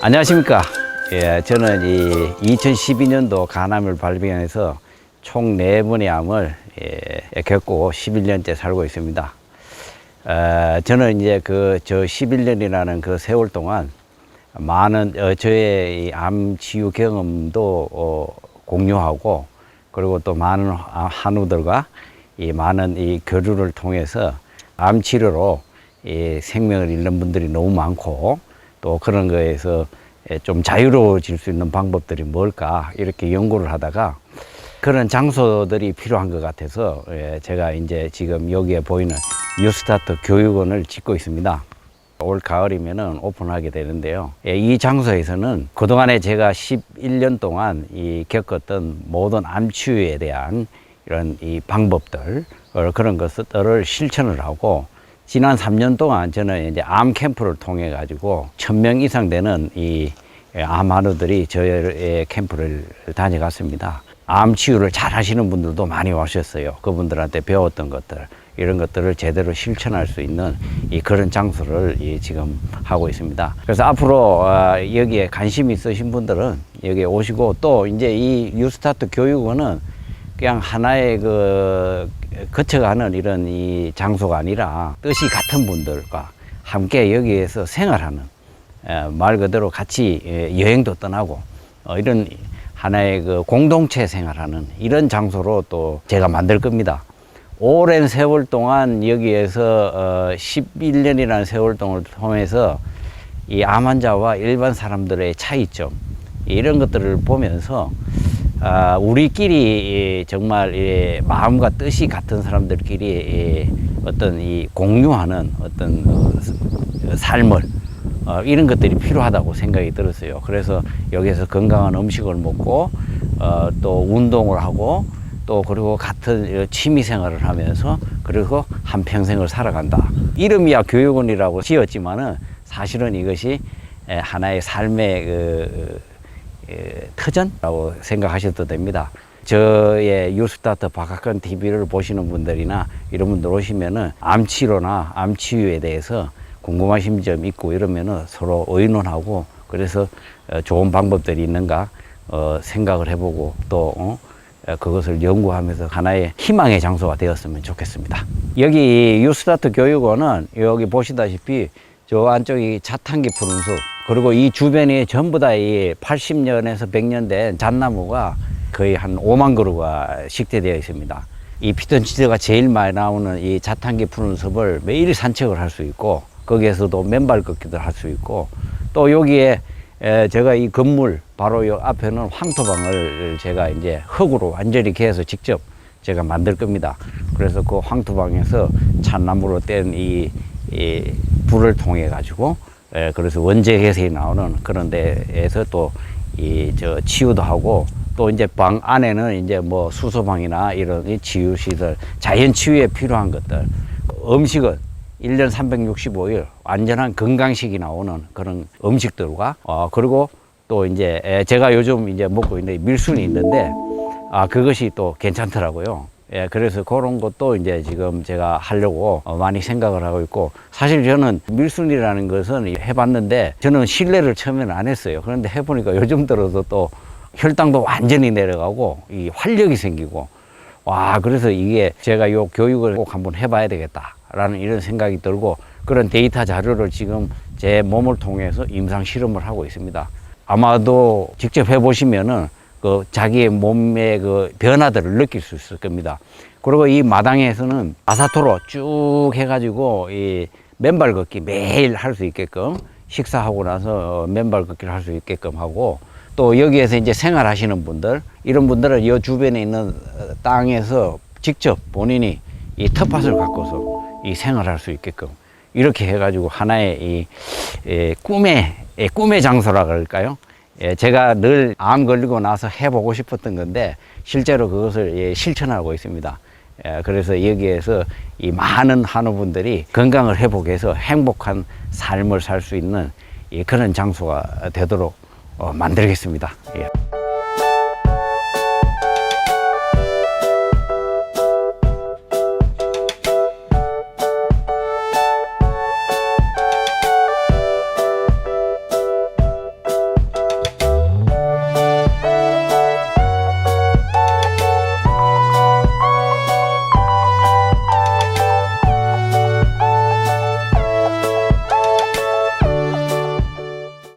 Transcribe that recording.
안녕하십니까. 예, 저는 이 2012년도 간암을 발병해서 총 네번의 암을 예, 겪고 11년째 살고 있습니다. 어, 저는 이제 그 저 11년이라는 그 세월 동안 많은 어, 저의 이암 치유 경험도 어, 공유하고 그리고 또 많은 아- 한우들과 이 많은 이 교류를 통해서 암 치료로 이 생명을 잃는 분들이 너무 많고 또 그런 거에서 예, 좀 자유로워질 수 있는 방법들이 뭘까 이렇게 연구를 하다가 그런 장소들이 필요한 것 같아서 예, 제가 이제 지금 여기에 보이는 뉴스타트 교육원을 짓고 있습니다. 올 가을이면은 오픈하게 되는데요. 예, 이 장소에서는 그동안에 제가 11년 동안 이 겪었던 모든 암 치유에 대한 이런 이 방법들 어, 그런 것들을 실천을 하고 지난 3년 동안 저는 이제 암 캠프를 통해 가지고 1000명 이상 되는 이암 한우들이 저의 캠프를 다녀갔습니다. 암 치유를 잘 하시는 분들도 많이 오셨어요. 그분들한테 배웠던 것들, 이런 것들을 제대로 실천할 수 있는 이 그런 장소를 이 지금 하고 있습니다. 그래서 앞으로 어, 여기에 관심 있으신 분들은 여기에 오시고 또 이제 이 뉴스타트 교육원은 그냥 하나의 그 거쳐가는 이런 이 장소가 아니라 뜻이 같은 분들과 함께 여기에서 생활하는 에, 말 그대로 같이 예, 여행도 떠나고 어, 이런 하나의 그 공동체 생활하는 이런 장소로 또 제가 만들 겁니다. 오랜 세월 동안 여기에서 어, 11년이라는 세월 동안을 통해서 이 암 환자와 일반 사람들의 차이점 이런 것들을 보면서 아, 우리끼리 이 정말 이 마음과 뜻이 같은 사람들끼리 이 어떤 이 공유하는 어떤 어, 삶을 어, 이런 것들이 필요하다고 생각이 들었어요. 그래서 여기서 건강한 음식을 먹고 어, 또 운동을 하고 또 그리고 같은 취미 생활을 하면서 그리고 한 평생을 살아간다. 이름이야 교육원이라고 지었지만은 사실은 이것이 에, 하나의 삶의 그, 에, 터전이라고 생각하셔도 됩니다. 저의 유스타트 박학근 TV를 보시는 분들이나 이런 분들 오시면은 암치료나 암치유에 대해서 궁금하신 점 있고 이러면은 서로 의논하고 그래서 어, 좋은 방법들이 있는가 어, 생각을 해보고 또 어, 어, 그것을 연구하면서 하나의 희망의 장소가 되었으면 좋겠습니다. 여기 유스타트 교육원은 여기 보시다시피 저 안쪽이 자탄기 푸른 숲 그리고 이 주변이 전부 다 이 80년에서 100년 된 잣나무가 거의 한 5만 그루가 식재되어 있습니다. 이 피톤치드가 제일 많이 나오는 이 자탄기 푸른 숲을 매일 산책을 할 수 있고 거기에서도 맨발 걷기도 할 수 있고 또 여기에 에, 제가 이 건물 바로 요 앞에는 황토방을 제가 이제 흙으로 완전히 개해서 직접 제가 만들 겁니다. 그래서 그 황토방에서 잣나무로 뗀 이, 이 불을 통해 가지고 에, 그래서 원재 해석이 나오는 그런 데에서 또 이 저 치유도 하고 또 이제 방 안에는 이제 뭐 수소방이나 이런 이 치유 시설, 자연 치유에 필요한 것들, 음식은 1년 365일 완전한 건강식이 나오는 그런 음식들과 어 그리고 또 이제 에, 제가 요즘 이제 먹고 있는 밀순이 있는데 아 그것이 또 괜찮더라고요. 예, 그래서 그런 것도 이제 지금 제가 하려고 어, 많이 생각을 하고 있고 사실 저는 밀순이라는 것은 해봤는데 저는 신뢰를 처음에는 안 했어요. 그런데 해보니까 요즘 들어서 또 혈당도 완전히 내려가고 이 활력이 생기고 와 그래서 이게 제가 요 교육을 꼭 한번 해봐야 되겠다 라는 이런 생각이 들고 그런 데이터 자료를 지금 제 몸을 통해서 임상 실험을 하고 있습니다. 아마도 직접 해보시면은 그 자기의 몸의 그 변화들을 느낄 수 있을 겁니다. 그리고 이 마당에서는 아사토로 쭉 해가지고 이 맨발 걷기 매일 할 수 있게끔 식사하고 나서 맨발 걷기를 할 수 있게끔 하고 또 여기에서 이제 생활하시는 분들 이런 분들은 이 주변에 있는 어, 땅에서 직접 본인이 이 텃밭을 갖고서 이 생활할 수 있게끔 이렇게 해가지고 하나의 이, 예, 꿈의 예, 꿈의 장소라 그럴까요? 예, 제가 늘 암 걸리고 나서 해보고 싶었던 건데 실제로 그것을 예, 실천하고 있습니다. 예, 그래서 여기에서 이 많은 한우분들이 건강을 회복해서 행복한 삶을 살 수 있는 이 그런 장소가 되도록 어, 만들겠습니다. 예.